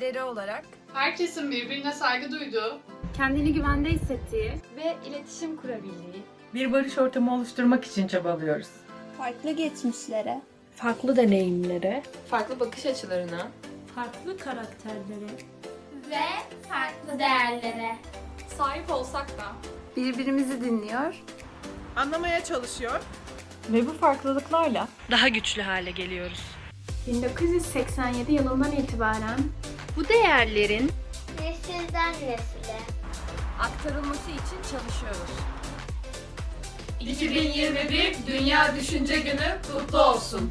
temsilcileri olarak Herkesin birbirine saygı duyduğu, kendini güvende hissettiği ve iletişim kurabildiği, Bir barış ortamı oluşturmak için çabalıyoruz. farklı geçmişlere, farklı deneyimlere, farklı bakış açılarına, farklı karakterlere ve farklı değerlere. sahip olsak da birbirimizi dinliyor, anlamaya çalışıyor. ve bu farklılıklarla daha güçlü hale geliyoruz. 1987 yılından itibaren Bu değerlerin Nesilden nesile. aktarılması için çalışıyoruz. 2021 Dünya Düşünce Günü kutlu olsun.